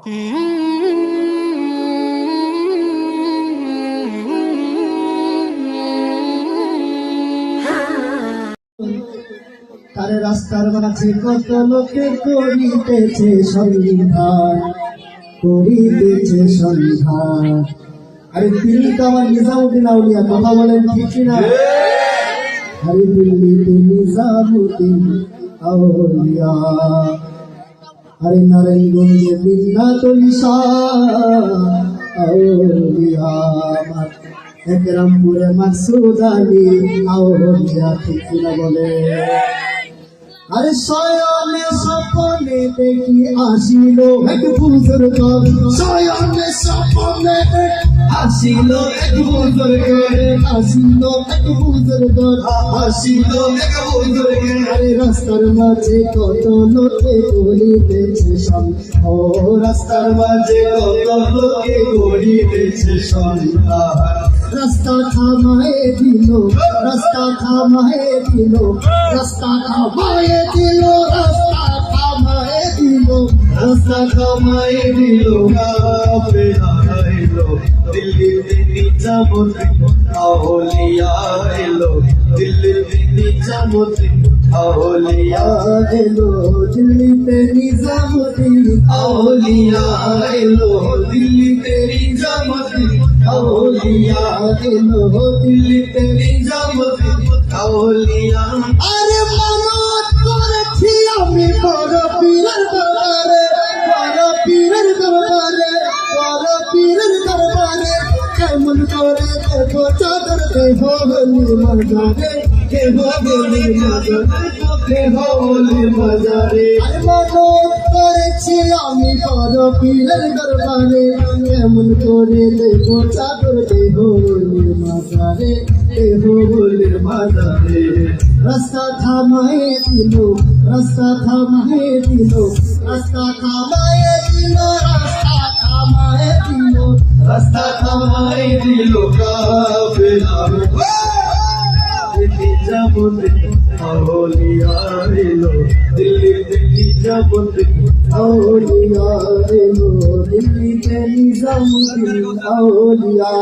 তার রাস্তার মাঝে কত লোকে করিতেছে সন্ধান করিতেছে সন্ধান। আরে তিনি তো আমার নিজামুদ্দিন আউলিয়া, কথা বলেন ঠিক না আরে দিল্লিতে নিজামুদ্দিন আউলিয়া। আরে নারায়ণগঞ্জে বিদ্যাতলি একরামপুরে মাসুদ আলী আউলিয়া ঠিক না বলে। আরে সয়নে সপনে দেখি আসিল এক পুজোর সয়নে সপনে স্বপ্নে আসিল এক বুজুর্গ আসিল এক বুজুর্গ আসিল এক বুজুর্গ আরে রাস্তার মাঝে কত লোকে করিতেছে সব ও রাস্তার মাঝে কত লোকে করিতেছে সন্তান। রাস্তা থামায়ে দিল, রাস্তা থামায়ে দিল, রাস্তা থামায়ে দিল, রাস্তা থামায়ে দিল, রাস্তা থামায়ে দিল হারাইলো দিল্লিতে নিজামুদ্দিন আউলিয়া এলো দিল্লিতে নিজামুদ্দিন আউলিয়া এলো, দিল্লিতে নিজামুদ্দিন আউলিয়া এলো, দিল্লিতে নিজামুদ্দিন আউলিয়া এলো, দিল্লিতে নিজামুদ্দিন আউলিয়া করে দেখো চাদর দেহ বলি মজারে দেহ বলি মজারে দেহ বলি মজারে আরে মানত করেছি আমি বড় পীরের দরবারে কেমন করে দেখো চাদর দেহ বলি মজারে দেহ বলি মজারে রাস্তা থামায়ে দিল রাস্তা থামায়ে দিল রাস্তা থামায়ে দিল রাস্তা থামায়ে দিল রাস্তা থামাই দিল কাফেলা দিল্লি যাবতে আউলিয়া এলো দিল্লি দিল্লি আউলিয়া